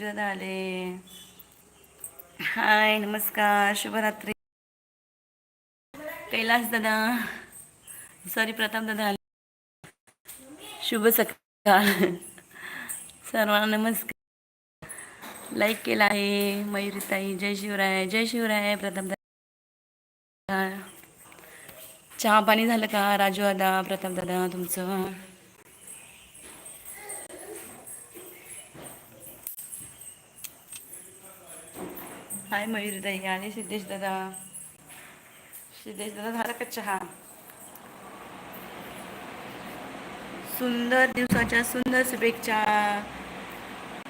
दादा आले हाय नमस्कार शुभरात्री. कैलास दादा. सॉरी प्रताप दादा आले. शुभ सकाळ. सर्वांना नमस्कार. लाईक केला आहे मयुरीताई जय शिवराय जय शिवराय प्रताप दादा. चहा पाणी झालं का? राजू दादा प्रताप दादा तुमचं? हाय मयूरदाई आणि सिद्धेश दादा. सिद्धेश दादा झाला का चहा? सुंदर दिवसाच्या सुंदर शुभेच्छा.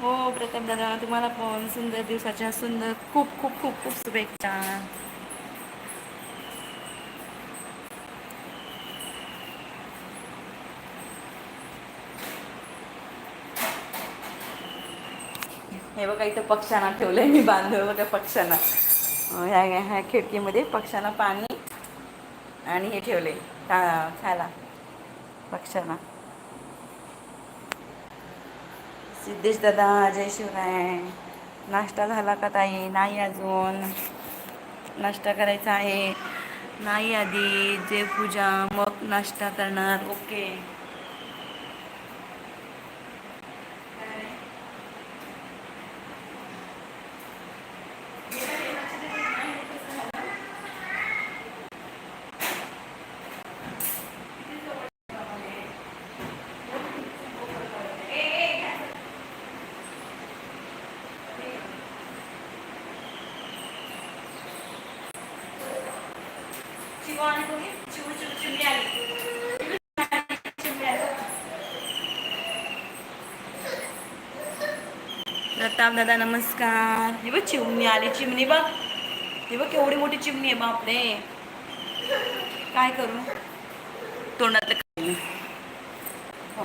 हो प्रताप दादा तुम्हाला पण सुंदर दिवसाच्या सुंदर खूप खूप खूप खूप शुभेच्छा. हे बघा इथं पक्ष्यांना आहे मी बांधव बघा पक्ष्यांना. ह्या ह्या खिडकीमध्ये पक्ष्यांना पाणी आणि हे ठेवले खायला पक्ष्यांना. सिद्धेश दादा जय शिवराय. नाश्ता झाला का ताई? नाही अजून. नाश्ता करायचा आहे. नाही आधी जे पूजा मग नाश्ता करणार. ओके. प्रताप दादा नमस्कार. हे बघ चिमणी आली चिमणी बघ. हे बघ केवढी मोठी चिमणी आहे बापरे. काय करू? तोंडातलं काही नाही. हो.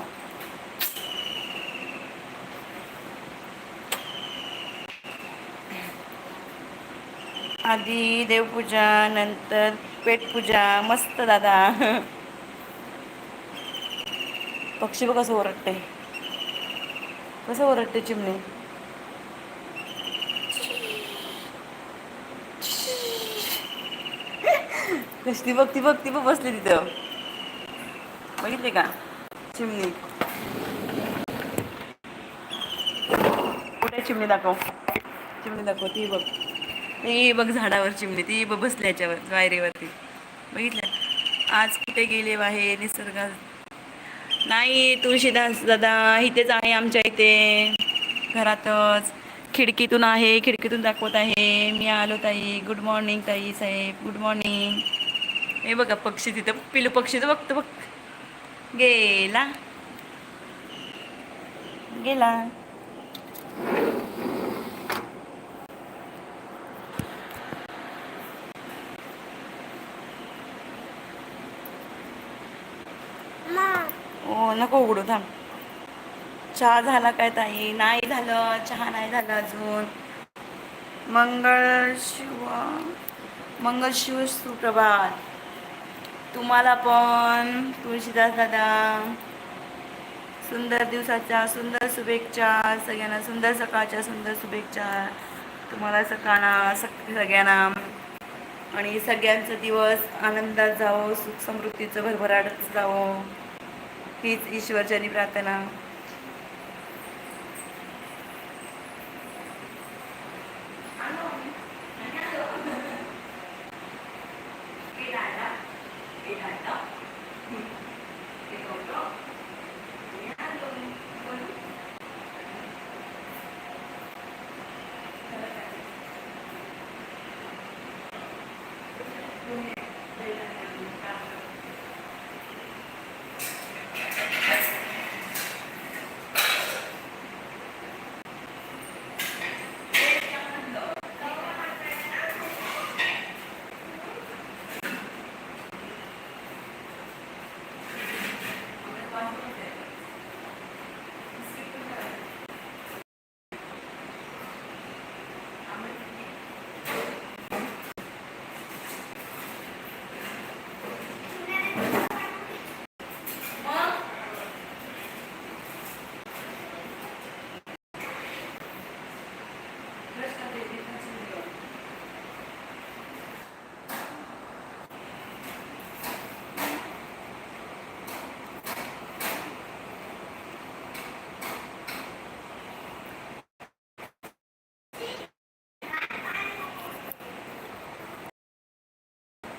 आधी देवपूजा नंतर पेटपूजा. मस्त दादा. पक्षी बघ कसं ओरडते कसं ओरडते चिमणी. कशी ती बघ ती बघ ती बघ बसली तिथं. बघितले का? चिमणी. कुठे चिमणी दाखव? चिमणी दाखव ती बघ. ती बघ झाडावर चिमणी ती बघ बसली याच्यावर वायरीवरती. बघितलं? आज कुठे गेले बाहेर निसर्गात नाही तुळशीदास दादा इथेच आहे आमच्या इथे. घरातच. खिडकीतून आहे खिडकीतून दाखवत आहे. मी आलो ताई. गुड मॉर्निंग ताई साहेब. गुड मॉर्निंग हे बघा पक्षी तिथं पिलू पक्षी तर बघतो बघ. गेला. गेला. ओ नको उघडू थांब. चहा झाला काय ताई? नाही झालं. चहा नाही झालं अजून. मंगळ शिव मंगळ शिव सुप्रभात. तुम्हाला पण तुळशीदास दादा सुंदर दिवसाच्या सुंदर शुभेच्छा सगळ्यांना सुंदर सकाळच्या सुंदर शुभेच्छा. तुम्हाला सकाळना सगळ्यांना. आणि सगळ्यांचा दिवस आनंदात जावो सुख समृद्धीचं भरभराट जावो. हीच ईश्वरचरणी प्रार्थना.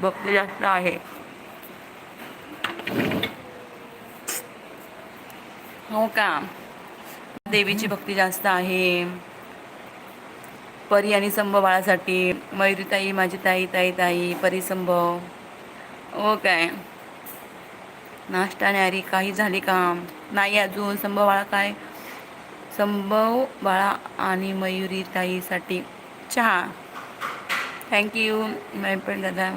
भक्ती जास्त आहे. हो का? देवीची भक्ती जास्त आहे. परी आणि संभ बाळासाठी. मयुरीताई माझी ताई ताई ताई परी संभव हो काय? नाश्ता न्यारी काही झाली का? नाही अजून. संभ बाळा काय? संभव बाळा आणि मयुरी ताईसाठी चहा. थँक्यू पण दादा.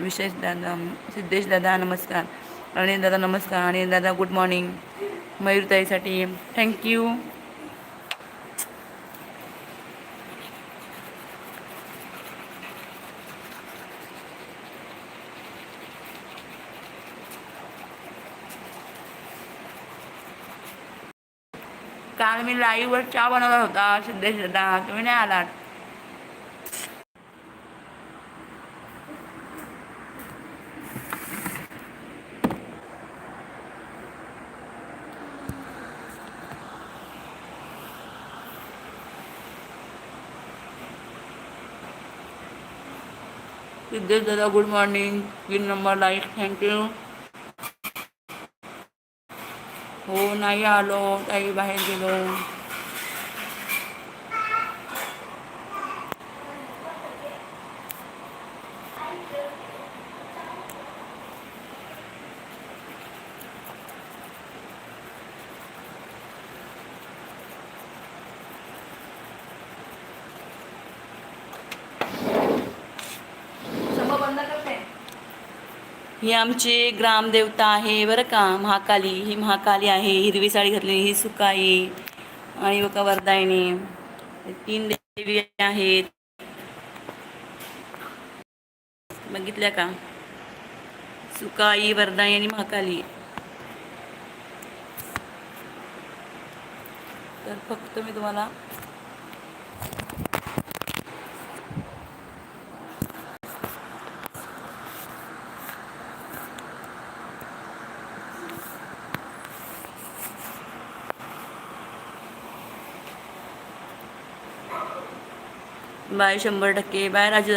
विशेष दादा सिद्धेश दादा नमस्कार. अनिल दादा नमस्कार. अनिल दादा गुड मॉर्निंग मयूर ताईसाठी थँक्यू काल मी लाईव्हवर चहा बनवला होता सिद्धेश दादा. तुम्ही नाही आलात? सिद्धेश दादा गुड मॉर्निंग तीन नंबर लाईक थँक्यू हो नाही आलो. काही बाहेर गेलो. ही आमची ग्रामदेवता आहे बरं का? महाकाली. ही महाकाली आहे हिरवी साडी घातली ही सुकाई आणि बघा वरदायनी. तीन देवी आहेत. बघितल्या का? सुकाई वरदाई आणि महाकाली. तर फक्त मी तुम्हाला बाय शंभर टक्के. बाय राजू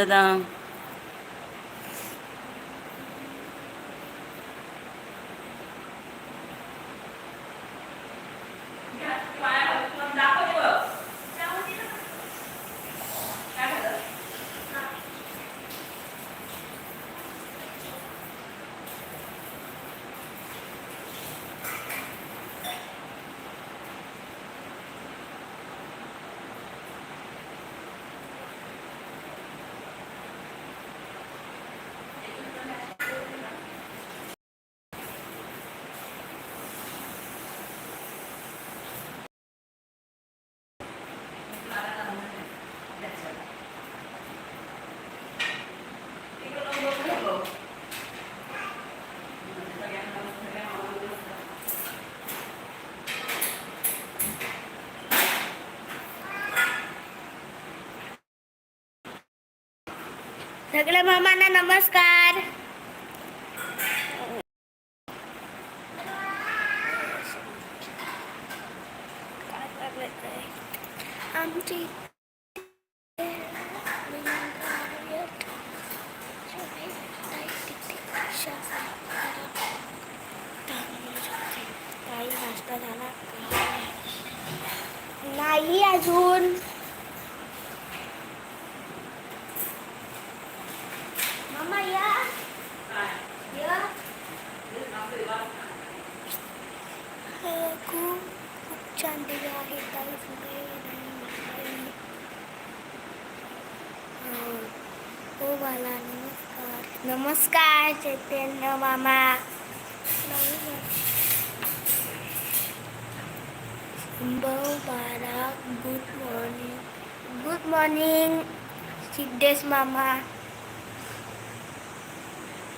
दादा सगळ्या मामांना नमस्कार काय करायचंय? आमची काही नाश्ता झाला नाही अजून मामा या या अ, खूप खूप छान दिले आहे काही फुगे नाही अ, हो मला नमस्कार नमस्कार चैतन्य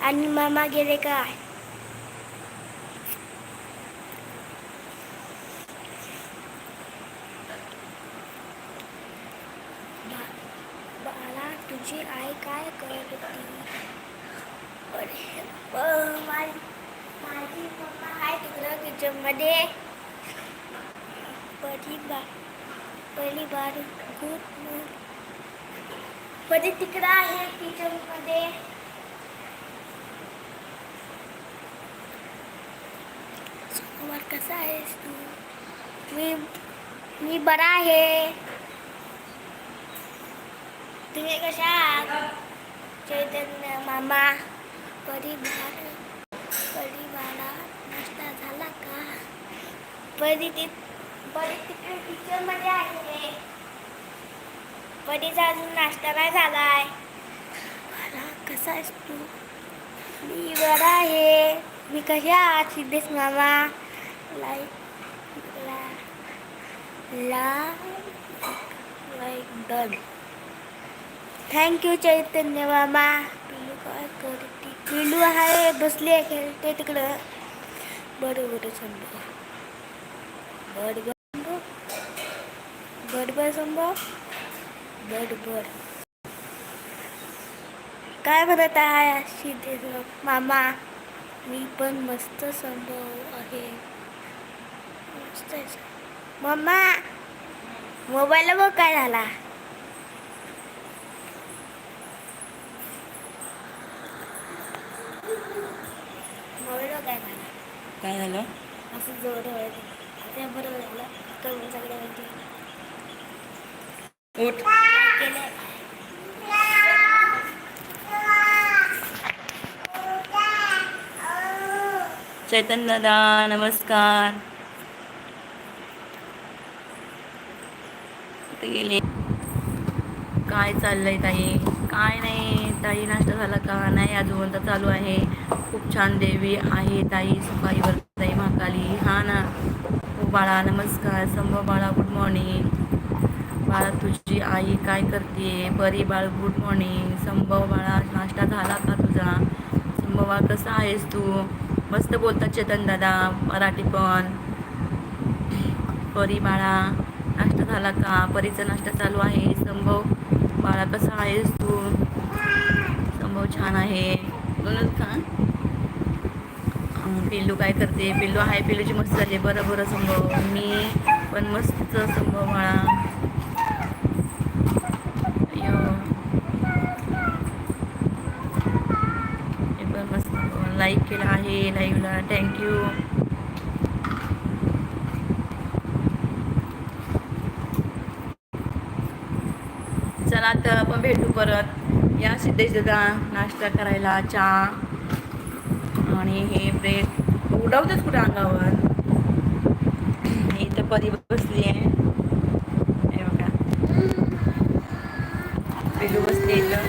आणि मामा गेले काय बाळा तुझी आई काय करत? होती माझी आहे किचनमध्ये पहिली बार पहिली बार मॉर्निंग मध्ये तिकडं आहे, किचनमध्ये. कसा आहेस तू? मी मी बरा आहे. तुम्ही कशा आहात? चैतन्य मामा परिवार परिवारा नाश्ता झाला का? परी ती परी तिकडे किचनमध्ये आहे. परीचा अजून नाश्ता नाही झालाय. बरा कसा आहेस तू? मी बरा आहे. मी कशा आहात सिद्धेश मामा? लाईक ला लाईक डन थँक्यू चैतन्य मामा पिलू काय करते? पिलू आहे बसली आहे खेळते तिकडं. बरोबर संभव बड बर बड बर संभव बड बर काय म्हणत आहे सिद्धेश मामा? मी पण मस्त संभव आहे. मम्मा मोबाईलला बघ काय झाला. मोबाईलला काय झाला. काय झालं? असं आता बरोबर झालं. करून सगळ्या माहिती उठ. केलं चैतन्य दादा नमस्कार. कुठे गेले. काय चाललंय ताई? काय नाही. ताई नाश्ता झाला का? नाही अजून तर चालू आहे. खूप छान देवी आहे ताई सुपाई ताई महाकाली. हा ना. हो बाळा नमस्कार. संभव बाळा गुड मॉर्निंग बाळा तुझी आई काय करते? परी बाळ गुड मॉर्निंग संभव बाळा नाश्ता झाला का तुझा? संभव बाळ कसा आहेस तू? मस्त बोलतात चेतन दादा मराठी पण. परी बाळा. नाश्ता झाला का? परीचा नाश्ता चालू आहे. संभव बाळा कसा आहेस तू? संभव छान आहे. म्हणूनच का पिल्लू काय करते? पिल्लू आहे. पिल्लूची मस्त झाली. बरं बरं संभव. मी पण मस्त संभव बाळा. लाईक केलं आहे लाईव्हला थँक्यू चला तर आपण भेटू परत. या सिद्धेश दादा नाश्ता करायला चहा आणि हे ब्रेड उडवतेच कुठं अंगावर. इथं परी बसली आहे. हे बघा. पिल्लू बसली इथं.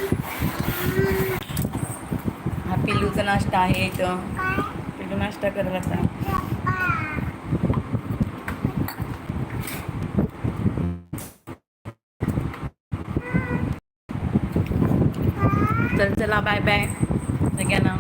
हा पिल्लूचा नाश्ता आहे इथं. पिल्लू नाश्ता करत आता तर चला बाय बाय सगळ्यांना